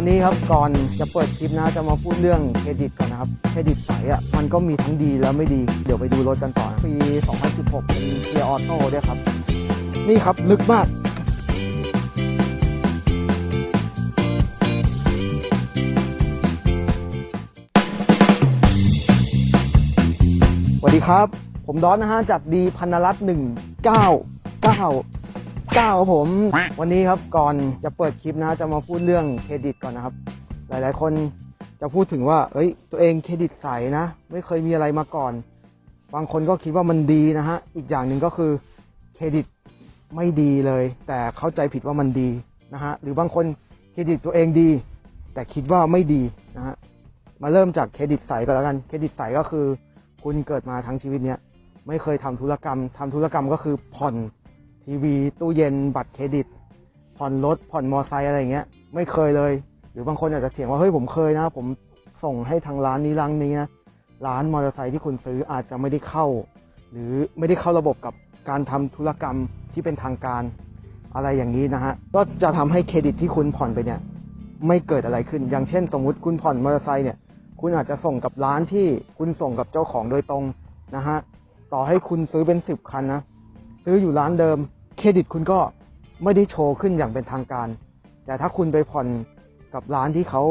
วันนี้ครับก่อนจะเปิดคลิปนะจะมาพูดเรื่องเครดิตก่อนนะครับเครดิตใสอะมันก็มีทั้งดีและไม่ดีเดี๋ยวไปดูรถกันต่อปี 2016 เป็นเกียร์ออโต้ด้วยครับ นี่ครับลึกมากสวัสดีครับ ผมดอนนะฮะจากดีพันรัตน์หนึ่ง เก้าเก้าเก้าครับผม วันนี้ครับก่อนจะเปิดคลิปนะ จะมาพูดเรื่องเครดิตก่อนนะครับ หลายๆ คนจะพูดถึงว่า เอ้ย ตัวเองเครดิตใสนะ ไม่เคยมีอะไรมาก่อน บางคนก็คิดว่ามันดีนะฮะ อีกอย่างหนึ่งก็คือเครดิตไม่ดีเลย แต่เข้าใจผิดว่ามันดีนะฮะ หรือบางคนเครดิตตัวเองดี แต่คิดว่าไม่ดีนะฮะ มาเริ่มจากเครดิตใสก็แล้วกัน เครดิตใสก็คือ คุณเกิดมาทั้งชีวิตเนี้ยไม่เคยทำธุรกรรมทำธุรกรรมก็คือผ่อน ทีวี ตู้เย็น บัตรเครดิต ผ่อนรถ ผ่อนมอไซค์อะไรอย่างเงี้ย ไม่เคยเลย หรือบางคนอาจจะเถียงว่าเฮ้ยผมเคยนะ ผมส่งให้ทางร้านนี้ร้านนี้นะ ร้านมอเตอร์ไซค์ที่คุณซื้ออาจจะไม่ได้เข้า หรือไม่ได้เข้าระบบกับการทำธุรกรรมที่เป็นทางการอะไรอย่างนี้นะฮะ ก็จะทำให้เครดิตที่คุณผ่อนไปเนี่ย ไม่เกิดอะไรขึ้น อย่างเช่น สมมุติคุณผ่อนมอเตอร์ไซค์เนี่ย คุณอาจจะส่งกับร้านที่คุณส่งกับเจ้าของโดยตรงนะฮะ ต่อให้คุณซื้อเป็นสิบคันนะ ซื้ออยู่ร้านเดิม เครดิตคุณก็ไม่ได้โชว์ขึ้นอย่างเป็นทางการ แต่ถ้าคุณไปผ่อนกับร้านที่เขา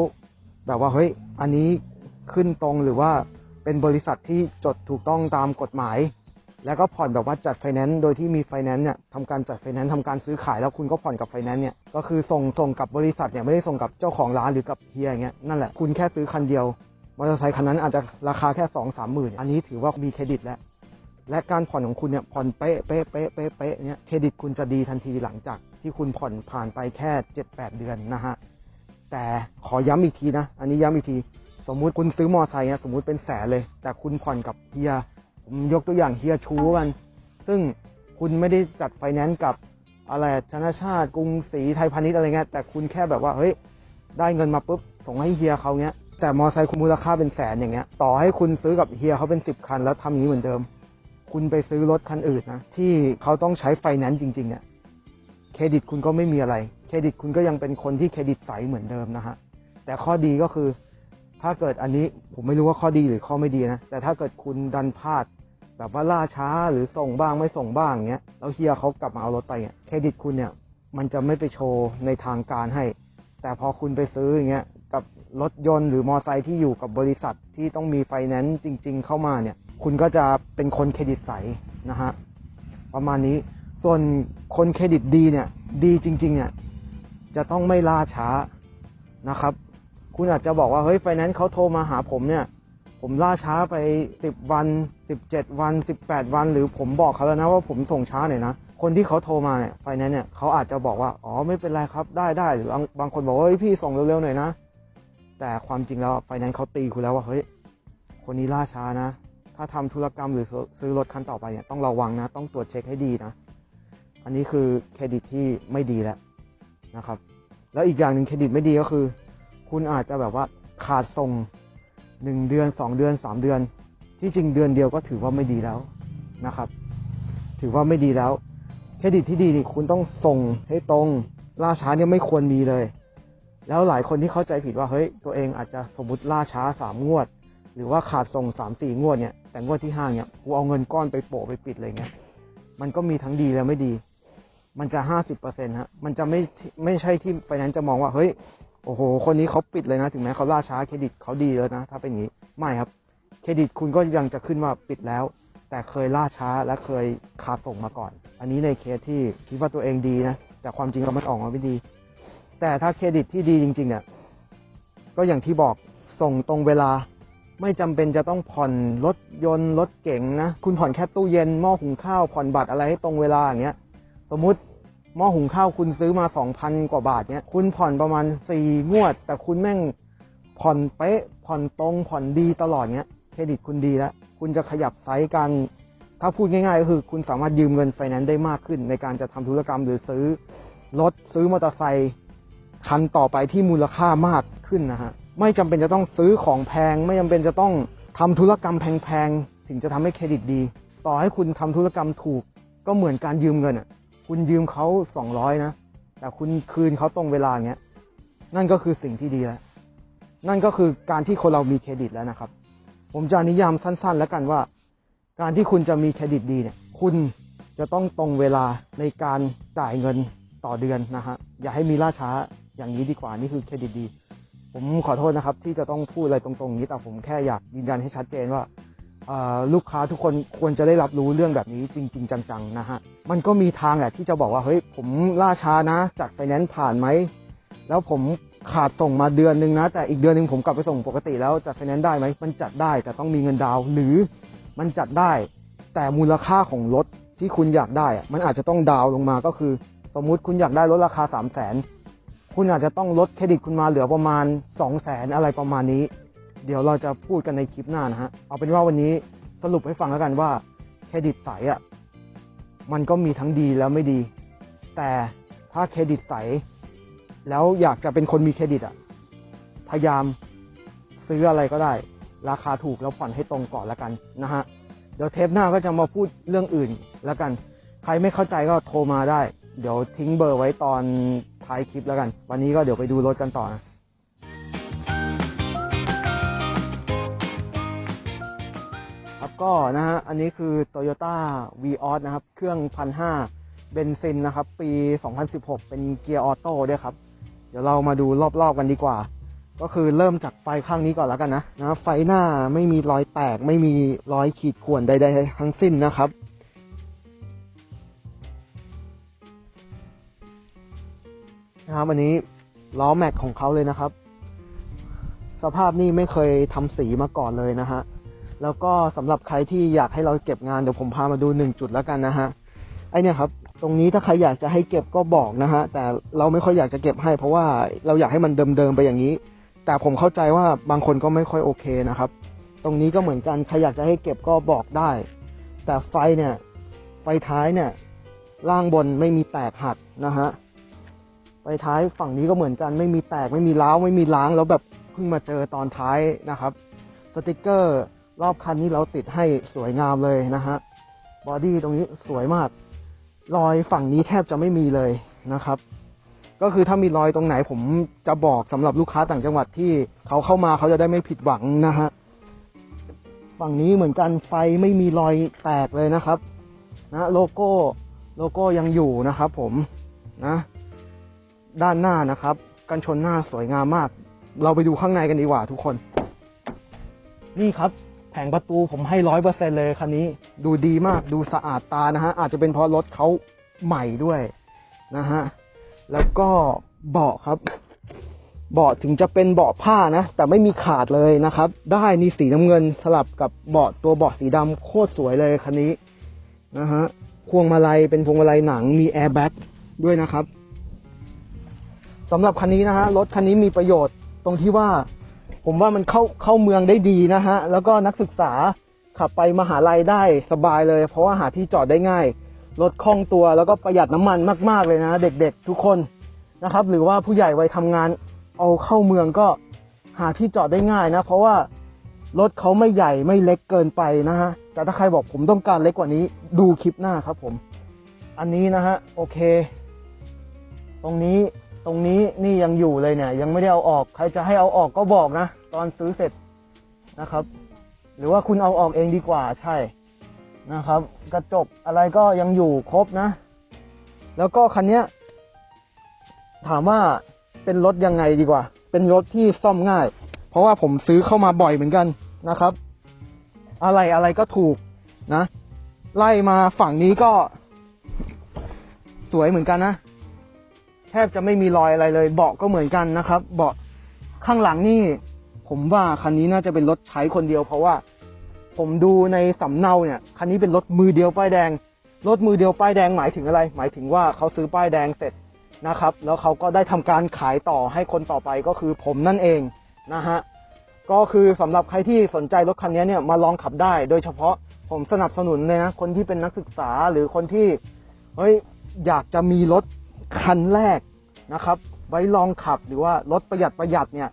แบบว่าเฮ้ยอันนี้ขึ้นตรงหรือว่าเป็นบริษัทที่จดถูกต้องตามกฎหมาย แล้วก็ผ่อนแบบว่าจัดไฟแนนซ์โดยที่มีไฟแนนซ์เนี่ยทำการจัดไฟแนนซ์ทำการซื้อขายแล้วคุณก็ผ่อนกับไฟแนนซ์เนี่ยก็คือส่งส่งกับบริษัทเนี่ยไม่ได้ส่งกับเจ้าของร้านหรือกับเฮียอย่างเงี้ยนั่นแหละคุณแค่ซื้อคันเดียวมอเตอร์ไซค์คันนั้นอาจจะราคาแค่สองสามหมื่นอันนี้ถือว่ามีเครดิตแล้ว และการผ่อนของคุณเนี่ยผ่อนเป๊ะเป๊ะเป๊ะเป๊ะเป๊ะเนี่ยเครดิตคุณจะดีทันทีหลังจากที่คุณผ่อนผ่านไปแค่เจ็ดแปดเดือนนะฮะแต่ขอย้ำอีกทีนะ อันนี้ย้ำอีกที สมมุติคุณซื้อมอเตอร์ไซค์เนี่ยสมมุติเป็นแสนเลย แต่คุณผ่อนกับเฮีย ผมยกตัวอย่างเฮียชูกัน ซึ่งคุณไม่ได้จัดไฟแนนซ์กับอะไรธนาชาติกรุงศรีไทยพาณิชย์อะไรเงี้ยแต่คุณแค่แบบว่าเฮ้ยได้เงินมาปุ๊บส่งให้เฮียเขาเงี้ยแต่มอไซค์คุณมูลค่าเป็นแสนอย่างเงี้ย ต่อให้คุณซื้อกับเฮียเขาเป็นสิบคันแล้วทำนี้เหมือนเดิม คุณไปซื้อรถคันอื่นนะที่เขาต้องใช้ไฟแนนซ์จริงๆเนี่ยเครดิตคุณก็ไม่มีอะไร เครดิตคุณก็ยังเป็นคนที่เครดิตใสเหมือนเดิมนะฮะแต่ข้อดีก็คือถ้าเกิดอันนี้ผมไม่รู้ว่าข้อดีหรือข้อไม่ดีนะแต่ถ้าเกิดคุณดันพลาด แบบว่าล่าช้าหรือส่งบ้างไม่ส่งบ้างเงี้ยแล้วเฮียเขากลับมาเอารถไปเนี่ยเครดิตคุณเนี่ยมันจะไม่ไปโชว์ในทางการให้ แต่พอคุณไปซื้ออย่างเงี้ยกับรถยนต์หรือมอเตอร์ไซค์ที่อยู่กับบริษัทที่ต้องมีไฟแนนซ์จริง ๆ เข้ามาเนี่ย คุณก็จะเป็นคนเครดิตใสนะฮะประมาณนี้ส่วนคนเครดิตดีเนี่ย ดีจริง ๆ เนี่ย จะต้องไม่ล่าช้านะครับ คุณอาจจะบอกว่า เฮ้ยไฟแนนซ์เขาโทรมาหาผมเนี่ย ผมล่าช้าไปสิบวันสิบเจ็ดวันสิบแปดวัน หรือผมบอกเขาแล้วนะว่าผมส่งช้าหน่อยนะคนที่เขาโทรมาเนี่ยไฟแนนซ์เนี่ยเขาอาจจะบอกว่าอ๋อไม่เป็นไรครับได้ได้หรือบางบางคนบอกว่าเฮ้ยพี่ส่งเร็วๆหน่อยนะแต่ความจริงแล้วไฟแนนซ์เขาตีคุณแล้วว่าเฮ้ยคนนี้ล่าช้านะ ถ้าทำธุรกรรมหรือซื้อซื้อรถคันต่อไปเนี่ยต้องระวังนะ ต้องตรวจเช็คให้ดีนะ อันนี้คือเครดิตที่ไม่ดีแล้วนะครับ แล้วอีกอย่างหนึ่งเครดิตไม่ดีก็คือ คุณอาจจะแบบว่าขาดส่งหนึ่งเดือนสองเดือนสามเดือน ที่จริงเดือนเดียวก็ถือว่าไม่ดีแล้วนะครับ ถือว่าไม่ดีแล้วเครดิตที่ดีนี่คุณต้องส่งให้ตรงล่าช้าเนี่ยไม่ควรมีเลย แล้วหลายคนที่เข้าใจผิดว่าเฮ้ยตัวเองอาจจะสมมติล่าช้าสามงวด หรือว่าขาดส่งสามสี่งวดเนี่ย แต่งวดที่ห้าเนี่ยกูเอาเงินก้อนไปโปะไปปิดเลยเงี้ย มันก็มีทั้งดีและไม่ดี มันจะห้าสิบเปอร์เซ็นต์ฮะ มันจะไม่ไม่ใช่ที่ไฟนนซ์จะมองว่า เฮ้ย โอ้โห คนนี้เขาปิดเลยนะ ถึงแม้เขาล่าช้าเครดิตเขาดีแล้วนะ ถ้าเป็นอย่างนี้ ไม่ครับ เครดิตคุณก็ยังจะขึ้นว่าปิดแล้ว แต่เคยล่าช้าและเคยขาดส่งมาก่อน อันนี้ในเคสที่คิดว่าตัวเองดีนะ แต่ความจริงแล้วมันออกมาไม่ดี แต่ถ้าเครดิตที่ดีจริงๆเนี่ย ก็อย่างที่บอกส่งตรงเวลา ไม่จำเป็นจะต้องผ่อนรถยนต์รถเก๋งนะคุณผ่อนแค่ตู้เย็นหม้อหุงข้าวผ่อนบัตรอะไรให้ตรงเวลาอย่างเงี้ยสมมติหม้อหุงข้าวคุณซื้อมาสองพันกว่าบาทเนี้ยคุณผ่อนประมาณสี่งวด แต่คุณแม่งผ่อนเป๊ะผ่อนตรงผ่อนดีตลอดเนี้ยเครดิตคุณดีแล้วคุณจะขยับไซส์การถ้าพูดง่ายๆก็คือคุณสามารถยืมเงินไฟแนนซ์ได้มากขึ้น ในการจะทำธุรกรรมหรือซื้อรถซื้อมอเตอร์ไซค์คันต่อไปที่มูลค่ามากขึ้นนะฮะ ไม่จำเป็นจะต้องซื้อของแพง ไม่จำเป็นจะต้องทำธุรกรรมแพงๆถึงจะทำให้เครดิตดี ต่อให้คุณทำธุรกรรมถูก ก็เหมือนการยืมเงินอะ คุณยืมเขาสองร้อยนะ แต่คุณคืนเขาตรงเวลาเงี้ย นั่นก็คือสิ่งที่ดีแล้ว นั่นก็คือการที่คนเรามีเครดิตแล้วนะครับ ผมจะนิยามสั้น ๆ แล้วกันว่า การที่คุณจะมีเครดิตดีเนี่ย คุณจะต้องตรงเวลาในการจ่ายเงินต่อเดือนนะฮะ อย่าให้มีล่าช้าอย่างนี้ดีกว่า นี่คือเครดิตดี ผมขอโทษนะครับ ที่จะต้องพูดอะไรตรงๆนี้ แต่ผมแค่อยากยืนยันให้ชัดเจนว่าลูกค้าทุกคนควรจะได้รับรู้เรื่องแบบนี้จริง ๆ จังๆนะฮะมันก็มีทางแหละที่จะบอกว่าเฮ้ยผมล่าช้านะจากไฟแนนซ์ผ่านไหมแล้วผมขาดส่งมาเดือนหนึ่งนะ แต่อีกเดือนหนึ่งผมกลับไปส่งปกติแล้วจัดไฟแนนซ์ได้ไหมมันจัดได้แต่ต้องมีเงินดาวหรือมันจัดได้ แต่มูลค่าของรถที่คุณอยากได้อะมันอาจจะต้องดาวลงมาก็คือ สมมุติคุณอยากได้รถราคา 3 0 0 0 0น คุณอาจจะต้องลดเครดิตคุณมาเหลือประมาณ 2 0 0 0 0นอะไรประมาณนี้ เดี๋ยวเราจะพูดกันในคลิปหน้านะฮะ เอาเป็นว่าวันนี้สรุปให้ฟังแล้วกันว่าเครดิตใสอะมันก็มีทั้งดีแล้วไม่ดี แต่ถ้าเครดิตใส แล้วอยากจะเป็นคนมีเครดิตอะพยายามซื้ออะไรก็ได้ ราคาถูกแล้วผ่อนให้ตรงก่อนแล้วกันนะฮะเดี๋ยวเทปหน้าก็จะมาพูดเรื่องอื่นแล้วกัน ใครไม่เข้าใจก็โทรมาได้ เดี๋ยวทิ้งเบอร์ไว้ตอน ท้ายคลิปแล้วกัน วันนี้ก็เดี๋ยวไปดูรถกันต่อนะครับก็นะฮะ อันนี้คือ Toyota v ีออนะครับ เครื่องพันห้าเบนซินนะครับ ปี 2016 เป็นเกียร์ออโต้ด้วยครับ เดี๋ยวเรามาดูรอบๆกันดีกว่า ก็คือเริ่มจากไฟข้างนี้ก่อนแล้วกันนะนะ ไฟหน้าไม่มีรอยแตก ไม่มีรอยขีดข่วนใดๆทั้งสิ้นนะครับ นะครับอันนี้ล้อแม็กของเขาเลยนะครับ สภาพนี่ไม่เคยทำสีมาก่อนเลยนะฮะแล้วก็สำหรับใครที่อยากให้เราเก็บงานเดี๋ยวผมพามาดูหนึ่งจุดแล้วกันนะฮะไอเนี่ยครับ ตรงนี้ถ้าใครอยากจะให้เก็บก็บอกนะฮะแต่เราไม่ค่อยอยากจะเก็บให้ เพราะว่าเราอยากให้มันเดิมๆไปอย่างนี้ แต่ผมเข้าใจว่าบางคนก็ไม่ค่อยโอเคนะครับ ตรงนี้ก็เหมือนกันใครอยากจะให้เก็บก็บอกได้ แต่ไฟเนี่ยไฟท้ายเนี่ยล่างบนไม่มีแตกหักนะฮะ ไฟท้ายฝั่งนี้ก็เหมือนกัน ไม่มีแตกไม่มีร้าวไม่มีล้าง แล้วแบบเพิ่งมาเจอตอนท้ายนะครับ สติกเกอร์รอบคันนี้เราติดให้สวยงามเลยนะฮะบอดี้ตรงนี้สวยมาก รอยฝั่งนี้แทบจะไม่มีเลยนะครับ ก็คือถ้ามีรอยตรงไหนผมจะบอกสำหรับลูกค้าต่างจังหวัดที่เขาเข้ามาเขาจะได้ไม่ผิดหวังนะฮะฝั่งนี้เหมือนกันไฟไม่มีรอยแตกเลยนะครับ นะโลโก้โลโก้ยังอยู่นะครับผมนะ ด้านหน้านะครับ กันชนหน้าสวยงามมาก เราไปดูข้างในกันดีกว่าทุกคน นี่ครับ แผงประตูผมให้ร้อยเปอร์เซ็นเลยคันนี้ ดูดีมากดูสะอาดตานะฮะ อาจจะเป็นเพราะรถเขาใหม่ด้วยนะฮะ แล้วก็เบาะครับเบาะถึงจะเป็นเบาะผ้านะ แต่ไม่มีขาดเลยนะครับ ได้นี่สีน้ำเงินสลับกับเบาะตัวเบาะสีดำโคตรสวยเลยคันนี้นะฮะพวงมาลัยเป็นพวงมาลัยหนังมีแอร์แบ็กด้วยนะครับ สำหรับคันนี้นะฮะรถคันนี้มีประโยชน์ตรงที่ว่า ผมว่ามันเข้าเข้าเมืองได้ดีนะฮะแล้วก็นักศึกษาขับไปมหาลัยได้สบายเลย เพราะว่าหาที่จอดได้ง่ายรถคล่องตัวแล้วก็ประหยัดน้ำมันมาก ๆเลยนะ เด็กๆทุกคนนะครับ หรือว่าผู้ใหญ่วัยทำงานเอาเข้าเมืองก็หาที่จอดได้ง่ายนะ เพราะว่ารถเขาไม่ใหญ่ไม่เล็กเกินไปนะฮะแต่ถ้าใครบอกผมต้องการเล็กกว่านี้ดูคลิปหน้าครับผม อันนี้นะฮะโอเค ตรงนี้ ตรงนี้นี่ยังอยู่เลยเนี่ย ยังไม่ได้เอาออก ใครจะให้เอาออกก็บอกนะ ตอนซื้อเสร็จนะครับ หรือว่าคุณเอาออกเองดีกว่าใช่นะครับ กระจกอะไรก็ยังอยู่ครบนะ แล้วก็คันเนี้ยถามว่าเป็นรถยังไงดีกว่า เป็นรถที่ซ่อมง่าย เพราะว่าผมซื้อเข้ามาบ่อยเหมือนกันนะครับ อะไรอะไรก็ถูกนะ ไล่มาฝั่งนี้ก็สวยเหมือนกันนะ แทบจะไม่มีรอยอะไรเลย เบาะก็เหมือนกันนะครับ เบาะข้างหลังนี่ ผมว่าคันนี้น่าจะเป็นรถใช้คนเดียว เพราะว่า ผมดูในสำเนาเนี่ยคันนี้เป็นรถมือเดียวป้ายแดงรถมือเดียวป้ายแดงหมายถึงอะไร หมายถึงว่าเขาซื้อป้ายแดงเสร็จนะครับ แล้วเขาก็ได้ทำการขายต่อให้คนต่อไปก็คือผมนั่นเองนะฮะก็คือสำหรับใครที่สนใจรถคันนี้เนี่ยมาลองขับได้ โดยเฉพาะผมสนับสนุนเลยนะคนที่เป็นนักศึกษาหรือคนที่เฮ้ยอยากจะมีรถ คันแรกนะครับ ไว้ลองขับหรือว่ารถประหยัดประหยัดเนี่ย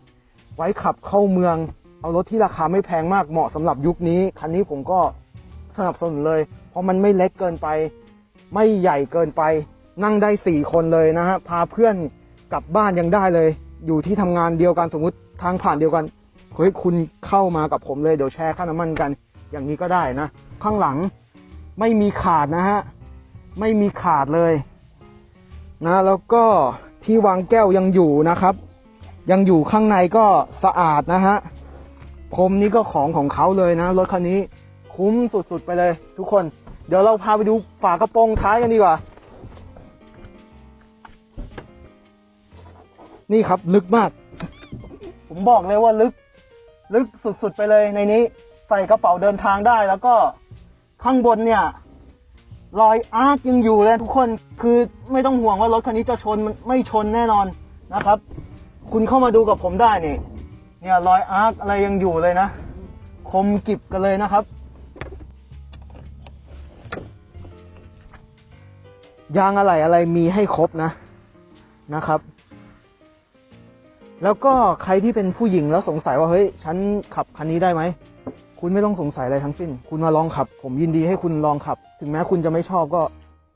ไว้ขับเข้าเมือง เอารถที่ราคาไม่แพงมากเหมาะสำหรับยุคนี้ คันนี้ผมก็สนับสนุนเลย เพราะมันไม่เล็กเกินไป ไม่ใหญ่เกินไป นั่งได้สี่คนเลยนะฮะพาเพื่อนกลับบ้านยังได้เลย อยู่ที่ทำงานเดียวกันสมมติทางผ่านเดียวกันเฮ้ยคุณเข้ามากับผมเลยเดี๋ยวแชร์ค่าน้ำมันกัน อย่างนี้ก็ได้นะ ข้างหลังไม่มีขาดนะฮะ ไม่มีขาดเลย นะแล้วก็ที่วางแก้วยังอยู่นะครับ ยังอยู่ข้างในก็สะอาดนะฮะพรมนี้ก็ของของเขาเลยนะรถคันนี้คุ้มสุดๆไปเลย ทุกคน เดี๋ยวเราพาไปดูฝากระโปรงท้ายกันดีกว่า นี่ครับลึกมาก ผมบอกเลยว่าลึก ลึกสุดๆไปเลยในนี้ ใส่กระเป๋าเดินทางได้แล้วก็ข้างบนเนี่ย รอยอาร์คยังอยู่เลยทุกคนคือไม่ต้องห่วงว่ารถคันนี้จะชนมันไม่ชนแน่นอนนะครับ คุณเข้ามาดูกับผมได้นี่ เนี่ยรอยอาร์คอะไรยังอยู่เลยนะ คมกิบกันเลยนะครับ ยางอะไรอะไรมีให้ครบนะนะครับ แล้วก็ใครที่เป็นผู้หญิงแล้วสงสัยว่าเฮ้ยฉันขับคันนี้ได้ไหมคุณไม่ต้องสงสัยอะไรทั้งสิ้น คุณมาลองขับ ผมยินดีให้คุณลองขับ ถึงแม้คุณจะไม่ชอบก็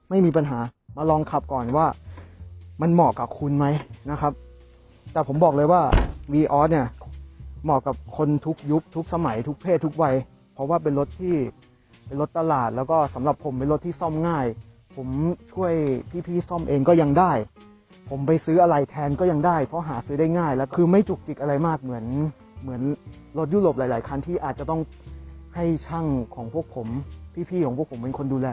ไม่มีปัญหา มาลองขับก่อนว่ามันเหมาะกับคุณไหมนะครับ แต่ผมบอกเลยว่า v ีออเนี่ย เหมาะกับคนทุกยุคทุกสมัยทุกเพศทุกวัย เพราะว่าเป็นรถที่เป็นรถตลาด แล้วก็สำหรับผมเป็นรถที่ซ่อมง่าย ผมช่วยพี่ๆซ่อมเองก็ยังได้ ผมไปซื้ออะไรแทนก็ยังได้ เพราะหาซื้อได้ง่าย แล้วคือไม่จุกจิกอะไรมากเหมือนเหมือนรถยุโรปหลาย ๆคันที่อาจจะต้อง ให้ช่างของพวกผม พี่ๆของพวกผมเป็นคนดูแล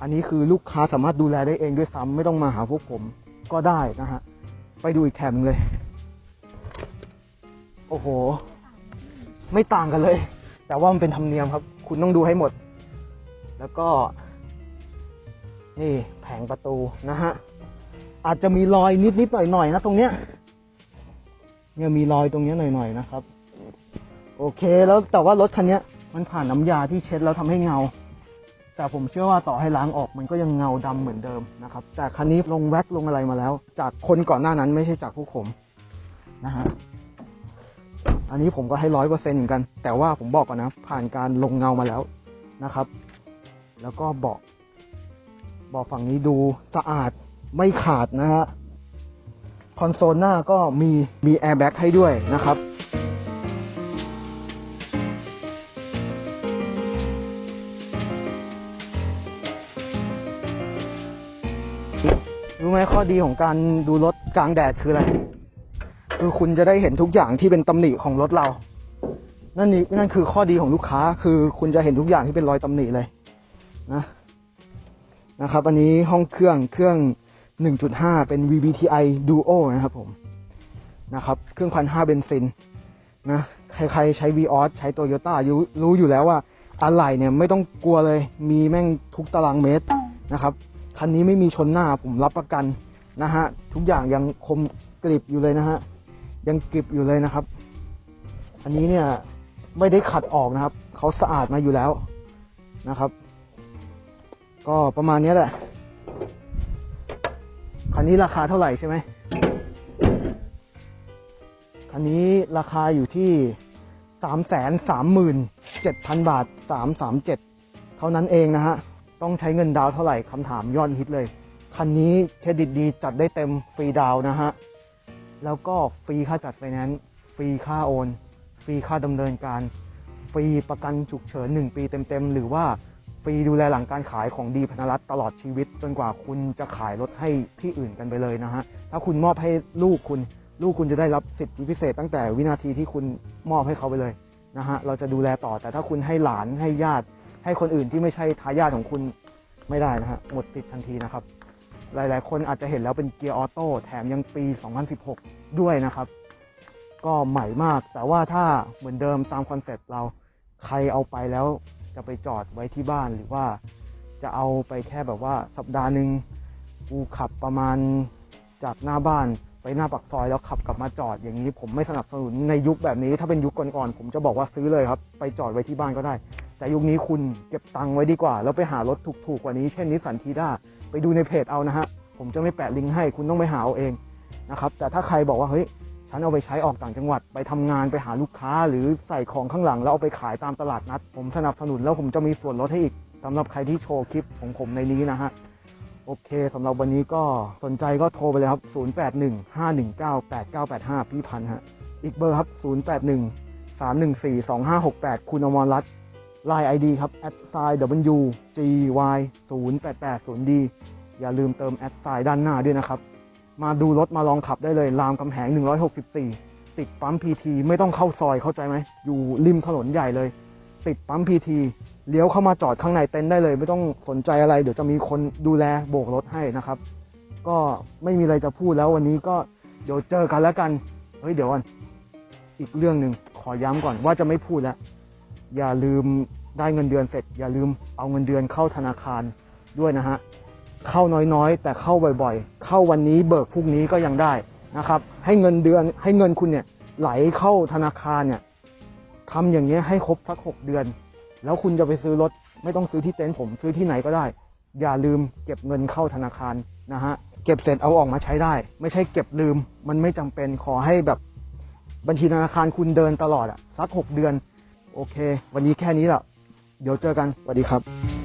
อันนี้คือลูกค้าสามารถดูแลได้เองด้วยซ้ำไม่ต้องมาหาพวกผมก็ได้นะฮะ ไปดูอีกแถบหนึ่งเลย โอ้โห ไม่ต่างกันเลย แต่ว่ามันเป็นธรรมเนียมครับ คุณต้องดูให้หมด แล้วก็ นี่แผงประตูนะฮะ อาจจะมีรอยนิดนิดหน่อยหน่อยนะตรงเนี้ยเนี่ยมีรอยตรงเนี้ยหน่อยหน่อยนะครับ โอเคแล้วแต่ว่ารถคันเนี้ย มันผ่านน้ำยาที่เช็ดแล้วทำให้เงา แต่ผมเชื่อว่าต่อให้ล้างออกมันก็ยังเงาดำเหมือนเดิมนะครับ แต่คันนี้ลงแว็กลงอะไรมาแล้ว จากคนก่อนหน้านั้นไม่ใช่จากพวกผมนะฮะอันนี้ผมก็ให้ร้อยเปอร์เซ็นต์เหมือนกัน แต่ว่าผมบอกก่อนนะ ผ่านการลงเงามาแล้วนะครับ แล้วก็เบาะเบาะฝั่งนี้ดูสะอาดไม่ขาดนะฮะคอนโซลหน้าก็มีมีแอร์แบ็กให้ด้วยนะครับ ไหมข้อดีของการดูรถกลางแดดคืออะไร คือคุณจะได้เห็นทุกอย่างที่เป็นตำหนิของรถเรา นั่นนี่นั่นคือข้อดีของลูกค้าคือคุณจะเห็นทุกอย่างที่เป็นรอยตำหนิเลยนะนะครับ อันนี้ห้องเครื่องเครื่อง 1.5 เป็น VVTi Duo นะครับผมนะครับเครื่องพันห้าเบนซินนะใครๆใช้ Vios ใช้ Toyota รู้รู้อยู่แล้วว่าอะไรเนี่ยไม่ต้องกลัวเลยมีแม่งทุกตารางเมตรนะครับ คันนี้ไม่มีชนหน้าผมรับประกันนะฮะทุกอย่างยังคมกริบอยู่เลยนะฮะยังกริบอยู่เลยนะครับ อันนี้เนี่ยไม่ได้ขัดออกนะครับเขาสะอาดมาอยู่แล้วนะครับ ก็ประมาณนี้แหละคันนี้ราคาเท่าไหร่ใช่ไหมคันนี้ราคาอยู่ที่สามแสนสามหมื่นเจ็ดพันบาทสามสามเจ็ดเท่านั้นเองนะฮะ ต้องใช้เงินดาวเท่าไหร่คำถามยอดฮิตเลย คันนี้เครดิตดีจัดได้เต็มฟรีดาวนะฮะ แล้วก็ฟรีค่าจัดไฟแนนซ์ฟรีค่าโอน ฟรีค่าดำเนินการ ฟรีประกันฉุกเฉิน 1 ปีเต็มๆ หรือว่าฟรีดูแลหลังการขายของดีพนรัตตลอดชีวิต จนกว่าคุณจะขายรถให้ที่อื่นกันไปเลยนะฮะ ถ้าคุณมอบให้ลูกคุณ ลูกคุณจะได้รับสิทธิพิเศษ ตั้งแต่วินาทีที่คุณมอบให้เขาไปเลยนะฮะ เราจะดูแลต่อแต่ถ้าคุณให้หลานให้ญาติ ให้คนอื่นที่ไม่ใช่ทายาทของคุณไม่ได้นะฮะหมดสิทธิ์ทันทีนะครับ หลายๆ คนอาจจะเห็นแล้วเป็นเกียร์ออโต้แถมยังปี 2016 ด้วยนะครับ ก็ใหม่มาก แต่ว่าถ้าเหมือนเดิมตามคอนเซ็ปต์เราใครเอาไปแล้วจะไปจอดไว้ที่บ้านหรือว่าจะเอาไปแค่แบบว่าสัปดาห์หนึ่งกูขับประมาณจากหน้าบ้านไปหน้าปากซอยแล้วขับกลับมาจอดอย่างนี้ ผมไม่สนับสนุนในยุคแบบนี้ ถ้าเป็นยุคก่อนๆผมจะบอกว่าซื้อเลยครับ ไปจอดไว้ที่บ้านก็ได้ แต่ยุคนี้คุณเก็บตังค์ไว้ดีกว่า แล้วไปหารถถูกๆกว่านี้ เช่นนิสสันทีด้าไปดูในเพจเอานะฮะ ผมจะไม่แปะลิงก์ให้คุณต้องไปหาเอาเองนะครับ แต่ถ้าใครบอกว่าเฮ้ยฉันเอาไปใช้ออกต่างจังหวัดไปทำงานไปหาลูกค้า หรือใส่ของข้างหลังแล้วเอาไปขายตามตลาดนัด ผมสนับสนุนแล้วผมจะมีส่วนลดให้อีกสำหรับใครที่โชว์คลิปของผมในนี้นะฮะโอเคสำหรับวันนี้ก็สนใจก็โทรไปเลยครับ 0815198985 พี่พันธ์ฮะ อีกเบอร์ครับ 081-314-2568 คุณอมรรัตน์ ไลน์ ID ครับ a d s i w g y 0880 d อย่าลืมเติม a d s i ด้านหน้าด้วยนะครับ มาดูรถมาลองขับได้เลย รามคำแหง 164 ติดปั๊ม PT ไม่ต้องเข้าซอยเข้าใจไหม อยู่ริมถนนใหญ่เลย ติดปั๊ม PT เลี้ยวเข้ามาจอดข้างในเต็นท์ได้เลย ไม่ต้องสนใจอะไร เดี๋ยวจะมีคนดูแลโบกรถให้นะครับ ก็ไม่มีอะไรจะพูดแล้ววันนี้ก็เดี๋ยวเจอกันแล้วกัน เฮ้ยเดี๋ยวก่อนอีกเรื่องหนึ่งขอย้ำก่อนว่าจะไม่พูดแล้ว อย่าลืมได้เงินเดือนเสร็จ อย่าลืมเอาเงินเดือนเข้าธนาคารด้วยนะฮะเข้าน้อยๆ แต่เข้าบ่อยๆ เข้าวันนี้เบิกพรุ่งนี้ก็ยังได้นะครับ ให้เงินเดือนให้เงินคุณเนี่ยไหลเข้าธนาคารเนี่ยทำอย่างเงี้ยให้ครบสักหกเดือน แล้วคุณจะไปซื้อรถไม่ต้องซื้อที่เต็นท์ผมซื้อที่ไหนก็ได้ อย่าลืมเก็บเงินเข้าธนาคารนะฮะเก็บเสร็จเอาออกมาใช้ได้ ไม่ใช่เก็บลืม มันไม่จำเป็นขอให้แบบบัญชีธนาคารคุณเดินตลอดอะสักหกเดือน โอเค วันนี้แค่นี้ละเดี๋ยวเจอกันสวัสดีครับ